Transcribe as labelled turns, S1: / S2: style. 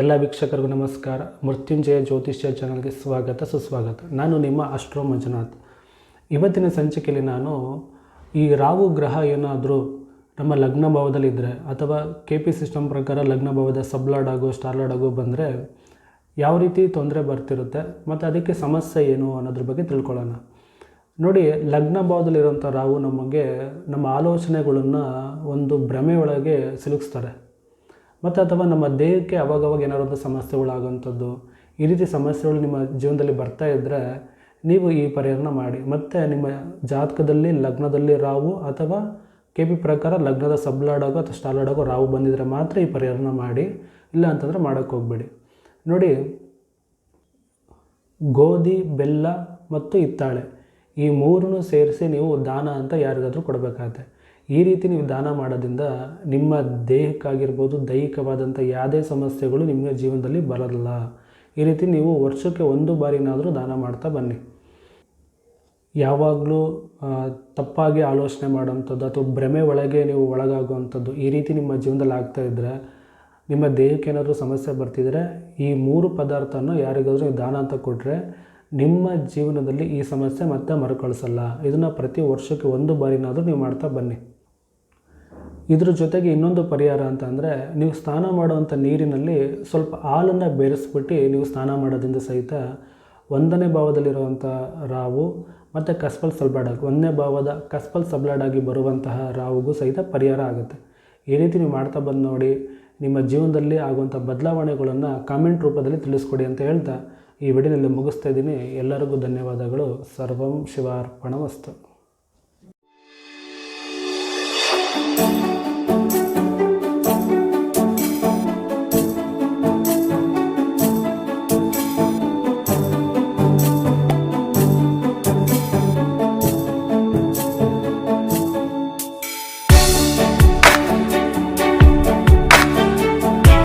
S1: ಎಲ್ಲ ವೀಕ್ಷಕರಿಗೂ ನಮಸ್ಕಾರ. ಮೃತ್ಯುಂಜಯ ಜ್ಯೋತಿಷ್ಯ ಚಾನಲ್ಗೆ ಸ್ವಾಗತ, ಸುಸ್ವಾಗತ. ನಾನು ನಿಮ್ಮ ಅಷ್ಟ್ರೋ ಮಂಜುನಾಥ್. ಇವತ್ತಿನ ಸಂಚಿಕೆಯಲ್ಲಿ ನಾನು ಈ ರಾಹು ಗ್ರಹ ಏನಾದರೂ ನಮ್ಮ ಲಗ್ನ ಭಾವದಲ್ಲಿದ್ದರೆ ಅಥವಾ ಕೆ ಪಿ ಸಿಸ್ಟಮ್ ಪ್ರಕಾರ ಲಗ್ನ ಭಾವದ ಸಬ್ಲಾಡ್ ಆಗೋ ಸ್ಟಾರ್ಲಾಡ್ ಆಗೋ ಬಂದರೆ ಯಾವ ರೀತಿ ತೊಂದರೆ ಬರ್ತಿರುತ್ತೆ ಮತ್ತು ಅದಕ್ಕೆ ಸಮಸ್ಯೆ ಏನು ಅನ್ನೋದ್ರ ಬಗ್ಗೆ ತಿಳ್ಕೊಳ್ಳೋಣ. ನೋಡಿ, ಲಗ್ನ ಭಾವದಲ್ಲಿರುವಂಥ ರಾಹು ನಮಗೆ ನಮ್ಮ ಆಲೋಚನೆಗಳನ್ನು ಒಂದು ಭ್ರಮೆ ಒಳಗೆ ಸಿಲುಕಿಸ್ತಾರೆ. ಮತ್ತು ಅಥವಾ ನಮ್ಮ ದೇಹಕ್ಕೆ ಅವಾಗವಾಗ ಏನಾದ್ರು ಒಂದು ಸಮಸ್ಯೆಗಳಾಗುವಂಥದ್ದು ಈ ರೀತಿ ಸಮಸ್ಯೆಗಳು ನಿಮ್ಮ ಜೀವನದಲ್ಲಿ ಬರ್ತಾ ಇದ್ದರೆ ನೀವು ಈ ಪರಿಹಾರನ ಮಾಡಿ. ಮತ್ತು ನಿಮ್ಮ ಜಾತಕದಲ್ಲಿ, ಲಗ್ನದಲ್ಲಿ ರಾವು ಅಥವಾ ಕೆ ಪಿ ಪ್ರಕಾರ ಲಗ್ನದ ಸಬ್ಲಾಡಾಗೋ ಅಥವಾ ಸ್ಟಾಲಾಡಾಗೋ ರಾವು ಬಂದಿದ್ದರೆ ಮಾತ್ರ ಈ ಪರಿಹಾರನ ಮಾಡಿ. ಇಲ್ಲ ಅಂತಂದರೆ ಮಾಡೋಕ್ಕೆ ಹೋಗಬೇಡಿ. ನೋಡಿ, ಗೋಧಿ, ಬೆಲ್ಲ ಮತ್ತು ಹಿತ್ತಾಳೆ ಈ ಮೂರನ್ನು ಸೇರಿಸಿ ನೀವು ದಾನ ಅಂತ ಯಾರಿಗಾದರೂ ಕೊಡಬೇಕಾಗತ್ತೆ. ಈ ರೀತಿ ನೀವು ದಾನ ಮಾಡೋದ್ರಿಂದ ನಿಮ್ಮ ದೇಹಕ್ಕಾಗಿರ್ಬೋದು ದೈಹಿಕವಾದಂಥ ಯಾವುದೇ ಸಮಸ್ಯೆಗಳು ನಿಮ್ಮ ಜೀವನದಲ್ಲಿ ಬರಲ್ಲ. ಈ ರೀತಿ ನೀವು ವರ್ಷಕ್ಕೆ ಒಂದು ಬಾರಿನಾದರೂ ದಾನ ಮಾಡ್ತಾ ಬನ್ನಿ. ಯಾವಾಗಲೂ ತಪ್ಪಾಗಿ ಆಲೋಚನೆ ಮಾಡೋವಂಥದ್ದು ಅಥವಾ ಭ್ರಮೆ ಒಳಗೆ ನೀವು ಒಳಗಾಗುವಂಥದ್ದು ಈ ರೀತಿ ನಿಮ್ಮ ಜೀವನದಲ್ಲಿ ಆಗ್ತಾ ಇದ್ದರೆ ನಿಮ್ಮ ದೇಹಕ್ಕೆ ಏನಾದರೂ ಸಮಸ್ಯೆ ಬರ್ತಿದ್ರೆ ಈ ಮೂರು ಪದಾರ್ಥನ ಯಾರಿಗಾದರೂ ದಾನ ಅಂತ ಕೊಟ್ಟರೆ ನಿಮ್ಮ ಜೀವನದಲ್ಲಿ ಈ ಸಮಸ್ಯೆ ಮತ್ತೆ ಮರುಕಳಿಸಲ್ಲ. ಇದನ್ನು ಪ್ರತಿ ವರ್ಷಕ್ಕೆ ಒಂದು ಬಾರಿನಾದರೂ ನೀವು ಮಾಡ್ತಾ ಬನ್ನಿ. ಇದ್ರ ಜೊತೆಗೆ ಇನ್ನೊಂದು ಪರಿಹಾರ ಅಂತ ಅಂದರೆ ನೀವು ಸ್ನಾನ ಮಾಡುವಂಥ ನೀರಿನಲ್ಲಿ ಸ್ವಲ್ಪ ಹಾಲನ್ನು ಬೆರೆಸ್ಬಿಟ್ಟು ನೀವು ಸ್ನಾನ ಮಾಡೋದ್ರಿಂದ ಸಹಿತ ಒಂದನೇ ಭಾವದಲ್ಲಿರುವಂಥ ರಾವು ಮತ್ತು ಕಸ್ಪಲ್ ಸಲ್ಬಾಡಾಗಿ ಒಂದನೇ ಭಾವದ ಕಸ್ಪಲ್ ಸಬ್ಲಾಡಾಗಿ ಬರುವಂತಹ ರಾವುಗೂ ಸಹಿತ ಪರಿಹಾರ ಆಗುತ್ತೆ. ಈ ರೀತಿ ನೀವು ಮಾಡ್ತಾ ಬಂದು ನೋಡಿ, ನಿಮ್ಮ ಜೀವನದಲ್ಲಿ ಆಗುವಂಥ ಬದಲಾವಣೆಗಳನ್ನು ಕಾಮೆಂಟ್ ರೂಪದಲ್ಲಿ ತಿಳಿಸ್ಕೊಡಿ ಅಂತ ಹೇಳ್ತಾ ಈ ವಿಡಿಯೋನಲ್ಲಿ ಮುಗಿಸ್ತಾ ಇದ್ದೀನಿ. ಎಲ್ಲರಿಗೂ ಧನ್ಯವಾದಗಳು. ಸರ್ವಂ ಶಿವಾರ್ಪಣಮಸ್ತು.